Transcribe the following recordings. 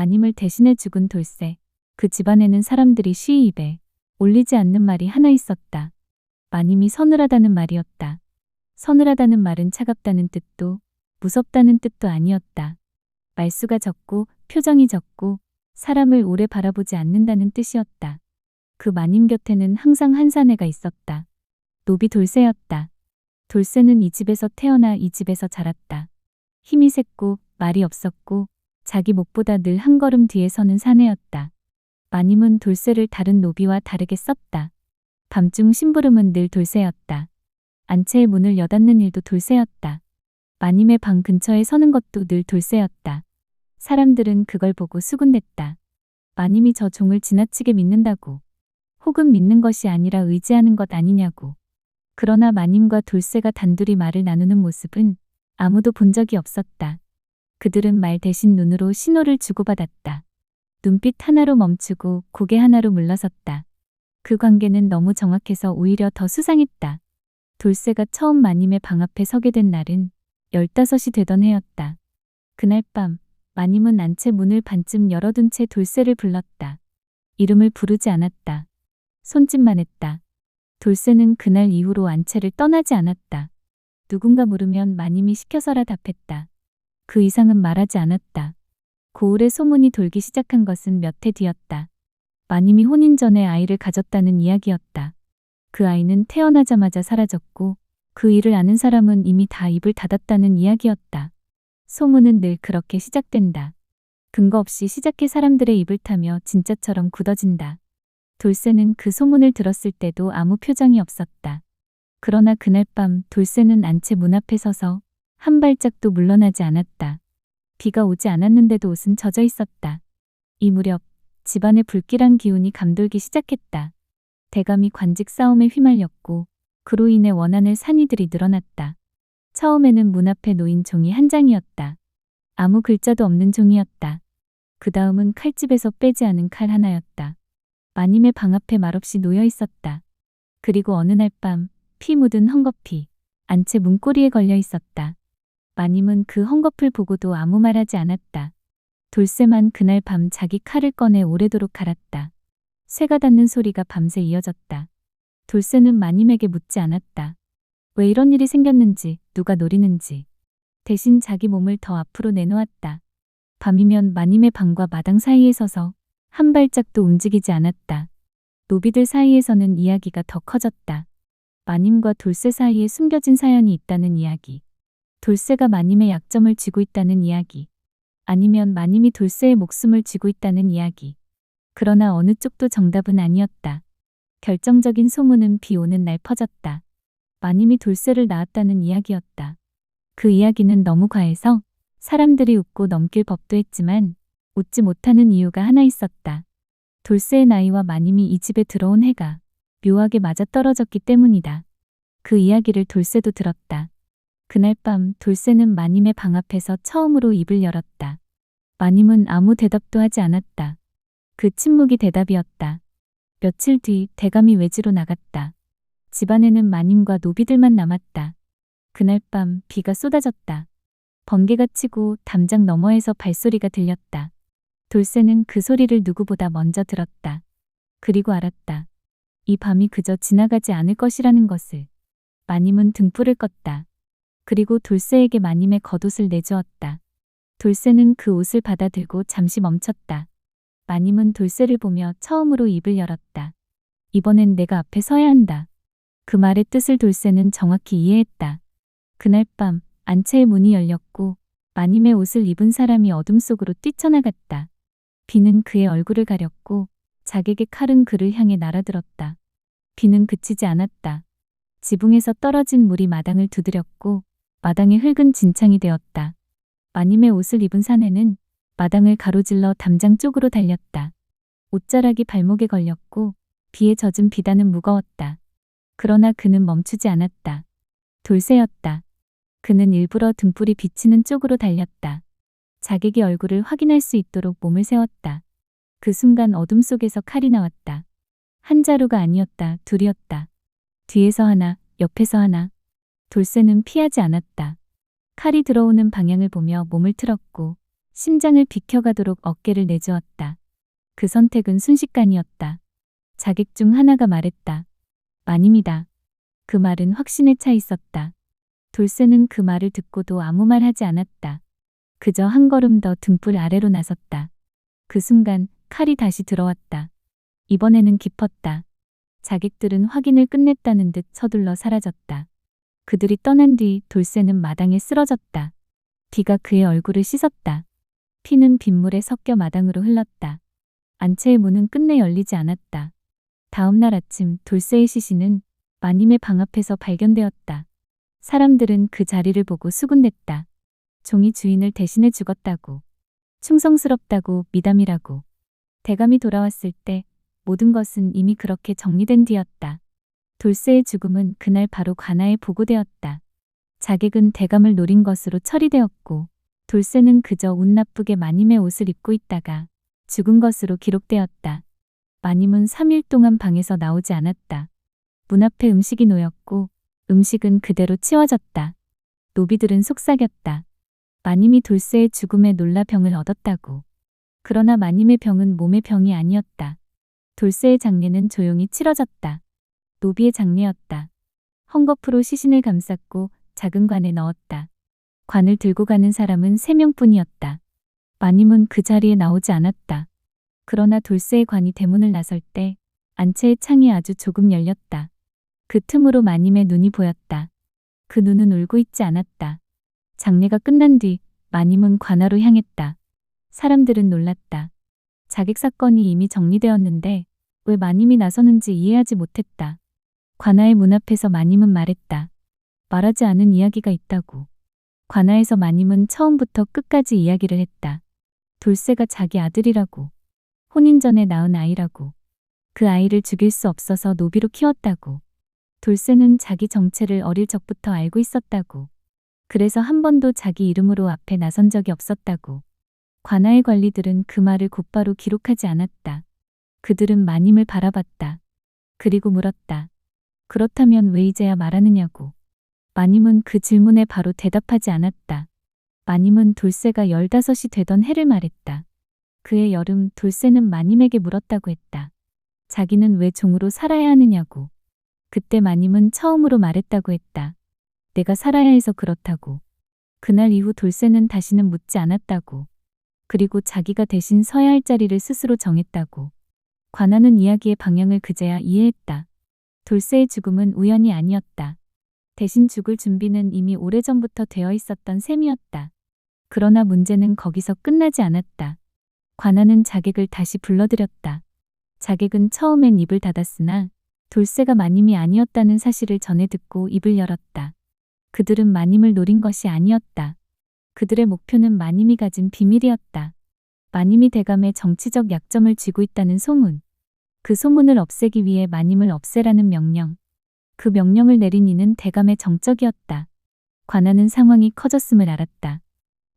마님을 대신해 죽은 돌쇠. 그 집안에는 사람들이 쉬이 입에 올리지 않는 말이 하나 있었다. 마님이 서늘하다는 말이었다. 서늘하다는 말은 차갑다는 뜻도 무섭다는 뜻도 아니었다. 말수가 적고 표정이 적고 사람을 오래 바라보지 않는다는 뜻이었다. 그 마님 곁에는 항상 한 사내가 있었다. 노비 돌쇠였다. 돌쇠는 이 집에서 태어나 이 집에서 자랐다. 힘이 셌고 말이 없었고 자기 목보다 늘 한 걸음 뒤에 서는 사내였다. 마님은 돌쇠를 다른 노비와 다르게 썼다. 밤중 심부름은 늘 돌쇠였다. 안채의 문을 여닫는 일도 돌쇠였다. 마님의 방 근처에 서는 것도 늘 돌쇠였다. 사람들은 그걸 보고 수군댔다. 마님이 저 종을 지나치게 믿는다고. 혹은 믿는 것이 아니라 의지하는 것 아니냐고. 그러나 마님과 돌쇠가 단둘이 말을 나누는 모습은 아무도 본 적이 없었다. 그들은 말 대신 눈으로 신호를 주고받았다. 눈빛 하나로 멈추고 고개 하나로 물러섰다. 그 관계는 너무 정확해서 오히려 더 수상했다. 돌쇠가 처음 마님의 방 앞에 서게 된 날은 열다섯이 되던 해였다. 그날 밤 마님은 안채 문을 반쯤 열어둔 채 돌쇠를 불렀다. 이름을 부르지 않았다. 손짓만 했다. 돌쇠는 그날 이후로 안채를 떠나지 않았다. 누군가 물으면 마님이 시켜서라 답했다. 그 이상은 말하지 않았다. 고을의 소문이 돌기 시작한 것은 몇 해 뒤였다. 마님이 혼인 전에 아이를 가졌다는 이야기였다. 그 아이는 태어나자마자 사라졌고 그 일을 아는 사람은 이미 다 입을 닫았다는 이야기였다. 소문은 늘 그렇게 시작된다. 근거 없이 시작해 사람들의 입을 타며 진짜처럼 굳어진다. 돌쇠는 그 소문을 들었을 때도 아무 표정이 없었다. 그러나 그날 밤 돌쇠는 안채 문 앞에 서서 한 발짝도 물러나지 않았다. 비가 오지 않았는데도 옷은 젖어 있었다. 이 무렵 집안의 불길한 기운이 감돌기 시작했다. 대감이 관직 싸움에 휘말렸고 그로 인해 원한을 산이들이 늘어났다. 처음에는 문 앞에 놓인 종이 한 장이었다. 아무 글자도 없는 종이었다. 그 다음은 칼집에서 빼지 않은 칼 하나였다. 마님의 방 앞에 말없이 놓여 있었다. 그리고 어느 날 밤 피 묻은 헝겊이 안채 문고리에 걸려 있었다. 마님은 그 헝겊을 보고도 아무 말하지 않았다. 돌쇠만 그날 밤 자기 칼을 꺼내 오래도록 갈았다. 쇠가 닿는 소리가 밤새 이어졌다. 돌쇠는 마님에게 묻지 않았다. 왜 이런 일이 생겼는지, 누가 노리는지. 대신 자기 몸을 더 앞으로 내놓았다. 밤이면 마님의 방과 마당 사이에 서서 한 발짝도 움직이지 않았다. 노비들 사이에서는 이야기가 더 커졌다. 마님과 돌쇠 사이에 숨겨진 사연이 있다는 이야기. 돌쇠가 마님의 약점을 쥐고 있다는 이야기. 아니면 마님이 돌쇠의 목숨을 쥐고 있다는 이야기. 그러나 어느 쪽도 정답은 아니었다. 결정적인 소문은 비 오는 날 퍼졌다. 마님이 돌쇠를 낳았다는 이야기였다. 그 이야기는 너무 과해서 사람들이 웃고 넘길 법도 했지만 웃지 못하는 이유가 하나 있었다. 돌쇠의 나이와 마님이 이 집에 들어온 해가 묘하게 맞아떨어졌기 때문이다. 그 이야기를 돌쇠도 들었다. 그날 밤 돌쇠는 마님의 방 앞에서 처음으로 입을 열었다. 마님은 아무 대답도 하지 않았다. 그 침묵이 대답이었다. 며칠 뒤 대감이 외지로 나갔다. 집안에는 마님과 노비들만 남았다. 그날 밤 비가 쏟아졌다. 번개가 치고 담장 너머에서 발소리가 들렸다. 돌쇠는 그 소리를 누구보다 먼저 들었다. 그리고 알았다. 이 밤이 그저 지나가지 않을 것이라는 것을. 마님은 등불을 껐다. 그리고 돌쇠에게 마님의 겉옷을 내주었다. 돌쇠는 그 옷을 받아들고 잠시 멈췄다. 마님은 돌쇠를 보며 처음으로 입을 열었다. 이번엔 내가 앞에 서야 한다. 그 말의 뜻을 돌쇠는 정확히 이해했다. 그날 밤 안채의 문이 열렸고 마님의 옷을 입은 사람이 어둠 속으로 뛰쳐나갔다. 비는 그의 얼굴을 가렸고 자객의 칼은 그를 향해 날아들었다. 비는 그치지 않았다. 지붕에서 떨어진 물이 마당을 두드렸고 마당에 흙은 진창이 되었다. 마님의 옷을 입은 사내는 마당을 가로질러 담장 쪽으로 달렸다. 옷자락이 발목에 걸렸고 비에 젖은 비단은 무거웠다. 그러나 그는 멈추지 않았다. 돌쇠였다. 그는 일부러 등불이 비치는 쪽으로 달렸다. 자객의 얼굴을 확인할 수 있도록 몸을 세웠다. 그 순간 어둠 속에서 칼이 나왔다. 한 자루가 아니었다. 둘이었다. 뒤에서 하나, 옆에서 하나. 돌쇠는 피하지 않았다. 칼이 들어오는 방향을 보며 몸을 틀었고 심장을 비켜가도록 어깨를 내주었다. 그 선택은 순식간이었다. 자객 중 하나가 말했다. 마님이다. 그 말은 확신에 차 있었다. 돌쇠는 그 말을 듣고도 아무 말 하지 않았다. 그저 한 걸음 더 등불 아래로 나섰다. 그 순간 칼이 다시 들어왔다. 이번에는 깊었다. 자객들은 확인을 끝냈다는 듯 서둘러 사라졌다. 그들이 떠난 뒤 돌쇠는 마당에 쓰러졌다. 비가 그의 얼굴을 씻었다. 피는 빗물에 섞여 마당으로 흘렀다. 안채의 문은 끝내 열리지 않았다. 다음 날 아침 돌쇠의 시신은 마님의 방 앞에서 발견되었다. 사람들은 그 자리를 보고 수군댔다. 종이 주인을 대신해 죽었다고. 충성스럽다고 미담이라고. 대감이 돌아왔을 때 모든 것은 이미 그렇게 정리된 뒤였다. 돌쇠의 죽음은 그날 바로 관아에 보고되었다. 자객은 대감을 노린 것으로 처리되었고 돌쇠는 그저 운 나쁘게 마님의 옷을 입고 있다가 죽은 것으로 기록되었다. 마님은 3일 동안 방에서 나오지 않았다. 문 앞에 음식이 놓였고 음식은 그대로 치워졌다. 노비들은 속삭였다. 마님이 돌쇠의 죽음에 놀라 병을 얻었다고. 그러나 마님의 병은 몸의 병이 아니었다. 돌쇠의 장례는 조용히 치러졌다. 노비의 장례였다. 헝겊으로 시신을 감쌌고 작은 관에 넣었다. 관을 들고 가는 사람은 세 명뿐이었다. 마님은 그 자리에 나오지 않았다. 그러나 돌쇠의 관이 대문을 나설 때 안채의 창이 아주 조금 열렸다. 그 틈으로 마님의 눈이 보였다. 그 눈은 울고 있지 않았다. 장례가 끝난 뒤 마님은 관하로 향했다. 사람들은 놀랐다. 자객 사건이 이미 정리되었는데 왜 마님이 나서는지 이해하지 못했다. 관아의 문 앞에서 마님은 말했다. 말하지 않은 이야기가 있다고. 관아에서 마님은 처음부터 끝까지 이야기를 했다. 돌쇠가 자기 아들이라고. 혼인 전에 낳은 아이라고. 그 아이를 죽일 수 없어서 노비로 키웠다고. 돌쇠는 자기 정체를 어릴 적부터 알고 있었다고. 그래서 한 번도 자기 이름으로 앞에 나선 적이 없었다고. 관아의 관리들은 그 말을 곧바로 기록하지 않았다. 그들은 마님을 바라봤다. 그리고 물었다. 그렇다면 왜 이제야 말하느냐고. 마님은 그 질문에 바로 대답하지 않았다. 마님은 돌쇠가 열다섯이 되던 해를 말했다. 그의 여름 돌쇠는 마님에게 물었다고 했다. 자기는 왜 종으로 살아야 하느냐고. 그때 마님은 처음으로 말했다고 했다. 내가 살아야 해서 그렇다고. 그날 이후 돌쇠는 다시는 묻지 않았다고. 그리고 자기가 대신 서야 할 자리를 스스로 정했다고. 관하는 이야기의 방향을 그제야 이해했다. 돌쇠의 죽음은 우연이 아니었다. 대신 죽을 준비는 이미 오래전부터 되어 있었던 셈이었다. 그러나 문제는 거기서 끝나지 않았다. 관하는 자객을 다시 불러들였다. 자객은 처음엔 입을 닫았으나 돌쇠가 마님이 아니었다는 사실을 전해 듣고 입을 열었다. 그들은 마님을 노린 것이 아니었다. 그들의 목표는 마님이 가진 비밀이었다. 마님이 대감의 정치적 약점을 쥐고 있다는 소문. 그 소문을 없애기 위해 마님을 없애라는 명령. 그 명령을 내린 이는 대감의 정적이었다. 관하는 상황이 커졌음을 알았다.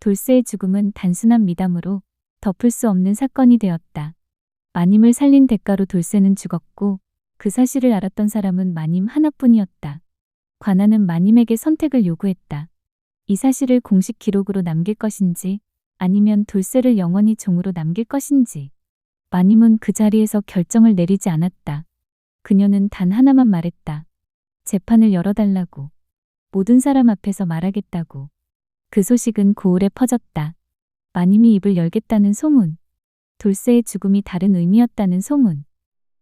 돌쇠의 죽음은 단순한 미담으로 덮을 수 없는 사건이 되었다. 마님을 살린 대가로 돌쇠는 죽었고 그 사실을 알았던 사람은 마님 하나뿐이었다. 관하는 마님에게 선택을 요구했다. 이 사실을 공식 기록으로 남길 것인지 아니면 돌쇠를 영원히 종으로 남길 것인지. 마님은 그 자리에서 결정을 내리지 않았다. 그녀는 단 하나만 말했다. 재판을 열어달라고. 모든 사람 앞에서 말하겠다고. 그 소식은 고을에 퍼졌다. 마님이 입을 열겠다는 소문. 돌쇠의 죽음이 다른 의미였다는 소문.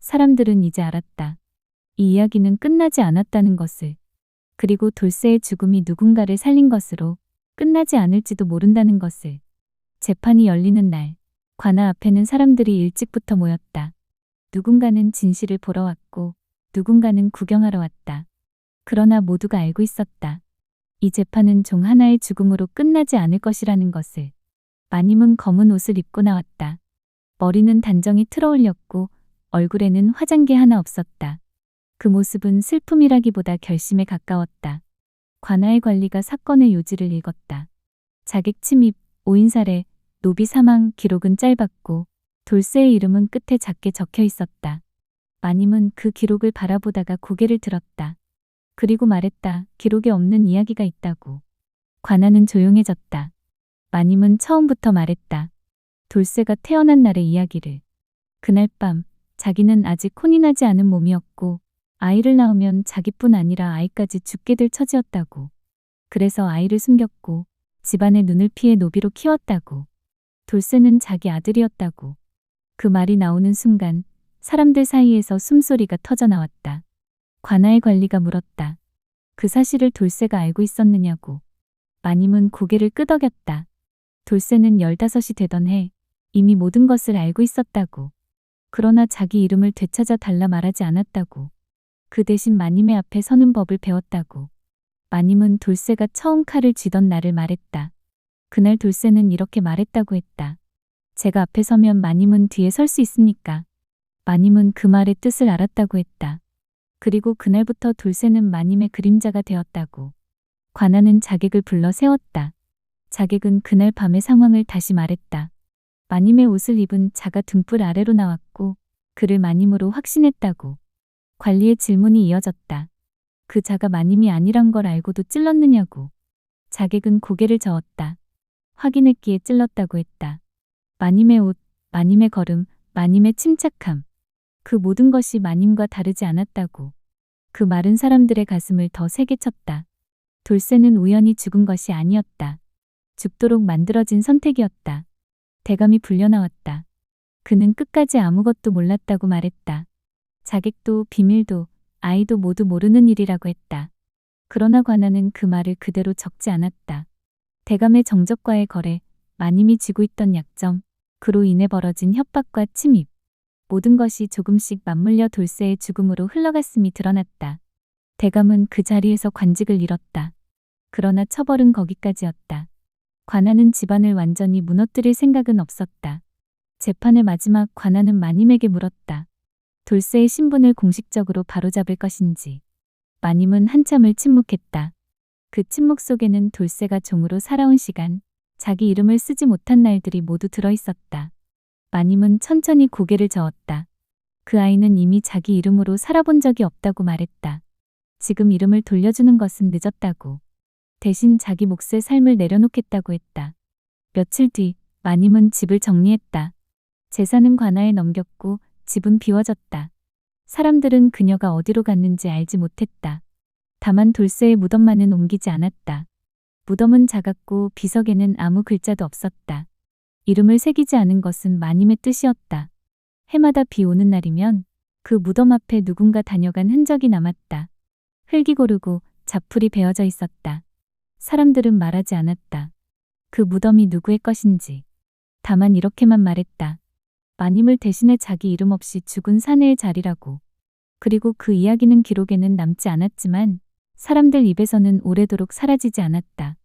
사람들은 이제 알았다. 이 이야기는 끝나지 않았다는 것을. 그리고 돌쇠의 죽음이 누군가를 살린 것으로 끝나지 않을지도 모른다는 것을. 재판이 열리는 날, 관아 앞에는 사람들이 일찍부터 모였다. 누군가는 진실을 보러 왔고, 누군가는 구경하러 왔다. 그러나 모두가 알고 있었다. 이 재판은 종 하나의 죽음으로 끝나지 않을 것이라는 것을. 마님은 검은 옷을 입고 나왔다. 머리는 단정히 틀어올렸고, 얼굴에는 화장기 하나 없었다. 그 모습은 슬픔이라기보다 결심에 가까웠다. 관아의 관리가 사건의 요지를 읽었다. 자객 침입, 오인 살해, 노비 사망 기록은 짧았고 돌쇠의 이름은 끝에 작게 적혀 있었다. 마님은 그 기록을 바라보다가 고개를 들었다. 그리고 말했다. 기록에 없는 이야기가 있다고. 관아는 조용해졌다. 마님은 처음부터 말했다. 돌쇠가 태어난 날의 이야기를. 그날 밤 자기는 아직 혼이 나지 않은 몸이었고 아이를 낳으면 자기뿐 아니라 아이까지 죽게 될 처지였다고. 그래서 아이를 숨겼고 집안의 눈을 피해 노비로 키웠다고. 돌쇠는 자기 아들이었다고. 그 말이 나오는 순간 사람들 사이에서 숨소리가 터져 나왔다. 관아의 관리가 물었다. 그 사실을 돌쇠가 알고 있었느냐고. 마님은 고개를 끄덕였다. 돌쇠는 열다섯이 되던 해 이미 모든 것을 알고 있었다고. 그러나 자기 이름을 되찾아 달라 말하지 않았다고. 그 대신 마님의 앞에 서는 법을 배웠다고. 마님은 돌쇠가 처음 칼을 쥐던 날을 말했다. 그날 돌쇠는 이렇게 말했다고 했다. 제가 앞에 서면 마님은 뒤에 설 수 있습니까? 마님은 그 말의 뜻을 알았다고 했다. 그리고 그날부터 돌쇠는 마님의 그림자가 되었다고. 관아는 자객을 불러 세웠다. 자객은 그날 밤의 상황을 다시 말했다. 마님의 옷을 입은 자가 등불 아래로 나왔고 그를 마님으로 확신했다고. 관리의 질문이 이어졌다. 그 자가 마님이 아니란 걸 알고도 찔렀느냐고. 자객은 고개를 저었다. 확인했기에 찔렀다고 했다. 마님의 옷, 마님의 걸음, 마님의 침착함. 그 모든 것이 마님과 다르지 않았다고. 그 말은 사람들의 가슴을 더 세게 쳤다. 돌쇠는 우연히 죽은 것이 아니었다. 죽도록 만들어진 선택이었다. 대감이 불려나왔다. 그는 끝까지 아무것도 몰랐다고 말했다. 자객도 비밀도 아이도 모두 모르는 일이라고 했다. 그러나 관아는 그 말을 그대로 적지 않았다. 대감의 정적과의 거래, 마님이 지고 있던 약점, 그로 인해 벌어진 협박과 침입. 모든 것이 조금씩 맞물려 돌쇠의 죽음으로 흘러갔음이 드러났다. 대감은 그 자리에서 관직을 잃었다. 그러나 처벌은 거기까지였다. 관아는 집안을 완전히 무너뜨릴 생각은 없었다. 재판의 마지막 관아는 마님에게 물었다. 돌쇠의 신분을 공식적으로 바로잡을 것인지. 마님은 한참을 침묵했다. 그 침묵 속에는 돌쇠가 종으로 살아온 시간, 자기 이름을 쓰지 못한 날들이 모두 들어 있었다. 마님은 천천히 고개를 저었다. 그 아이는 이미 자기 이름으로 살아본 적이 없다고 말했다. 지금 이름을 돌려주는 것은 늦었다고. 대신 자기 몫의 삶을 내려놓겠다고 했다. 며칠 뒤 마님은 집을 정리했다. 재산은 관아에 넘겼고 집은 비워졌다. 사람들은 그녀가 어디로 갔는지 알지 못했다. 다만 돌쇠의 무덤만은 옮기지 않았다. 무덤은 작았고 비석에는 아무 글자도 없었다. 이름을 새기지 않은 것은 마님의 뜻이었다. 해마다 비 오는 날이면 그 무덤 앞에 누군가 다녀간 흔적이 남았다. 흙이 고르고 자풀이 베어져 있었다. 사람들은 말하지 않았다. 그 무덤이 누구의 것인지. 다만 이렇게만 말했다. 마님을 대신해 자기 이름 없이 죽은 사내의 자리라고. 그리고 그 이야기는 기록에는 남지 않았지만 사람들 입에서는 오래도록 사라지지 않았다.